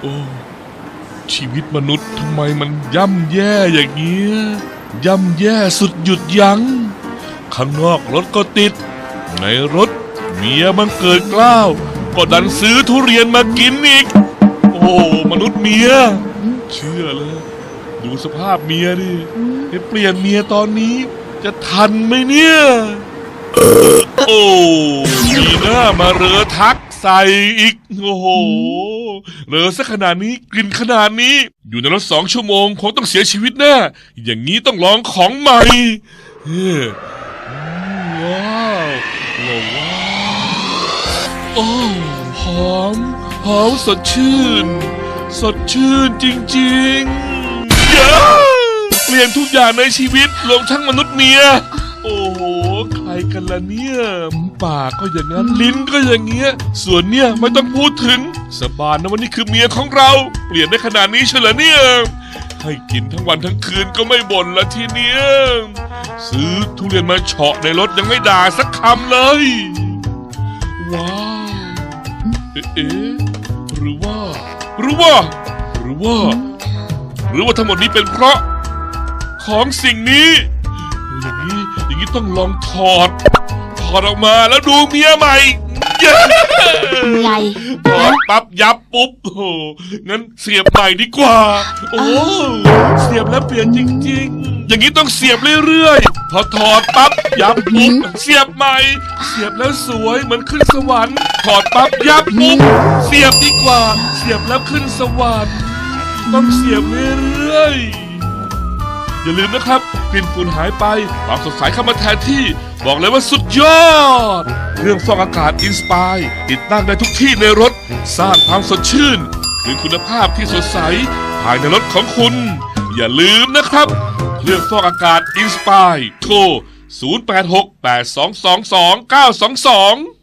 โอ้ชีวิตมนุษย์ทำไมมันย่ำแย่อย่างเงี้ ย่ำแย่สุดหยุดยัง้ง ข้างนอกรถก็ติด ในรถเมียมันเกิดกล้าว ก็ดันซื้อทุเรียนมากินอีก โอ้มนุษย์เมีย เชื่อเลยดูสภาพเมียดิไปเปลี่ยนเมียตอนนี้ จะทันไหมเนี่ย โอ้มีหน้ามาเรอทัก ใส่อีก โอ้โหเรอซะขนาดนี้กลิ่นขนาดนี้ อยู่ในรถสองชั่วโมงคงต้องเสียชีวิตแน่อย่างนี้ต้องลองของใหม่เฮ้ยอืมว้าวว้าวโอ้หอมหอมสดชื่น สดชื่นจริงๆเย้เปลี่ยนทุกอย่างในชีวิตรวมทั้งมนุษย์เมียโอ้โหใคร กันล่ะเนี่ยปากก็อย่างนั้นลิ้นก็อย่างเงี้ย ส่วนเนี่ยไม่ต้องพูดถึง สบานนะวันนี้คือเมียของเรา เปลี่ยนได้ขนาดนี้เฉลยเนี่ย ให้กินทั้งวันทั้งคืนก็ไม่บ่นละทีเนี้ยซื้อทุเรียนมาเฉาะในรถยังไม่ด่าสักคำเลย ว้าว เอ๊ะหรือว่า หรือว่า หรือว่า หรือว่าทั้งหมดนี้เป็นเพราะ ของสิ่งนี้ อย่างนี้อย่างนี้ต้องลองถอด ถอดออกมาแล้วดูเมียใหม่เย้ไงถอดปั๊บยับปุ๊บโอ้โหงั้นเสียบใหม่ดีกว่า โอ้เสียบแล้วเปลี่ยนจริง ๆ อย่างนี้ต้องเสียบเรื่อยๆพอถอดปั๊บยับปุ๊บเสียบใหม่ เสียบแล้วสวยเหมือนขึ้นสวรรค์ถอดปั๊บยับปุ๊บเสียบดีกว่า เสียบแล้วขึ้นสวรรค์ต้องเสียบเรื่อยๆ อย่าลืมนะครับกลิ่นฝุ่นหายไปความสดใสเข้ามาแทนที่ บอกเลยว่าสุดยอดเรื่องฟอกอากาศอินสปายติดตั้งได้ทุกที่ในรถ สร้างความสดชื่น คือคุณภาพที่สดใสภายในรถของคุณ อย่าลืมนะครับเรื่องฟอกอากาศอินสปายโทร 0868222922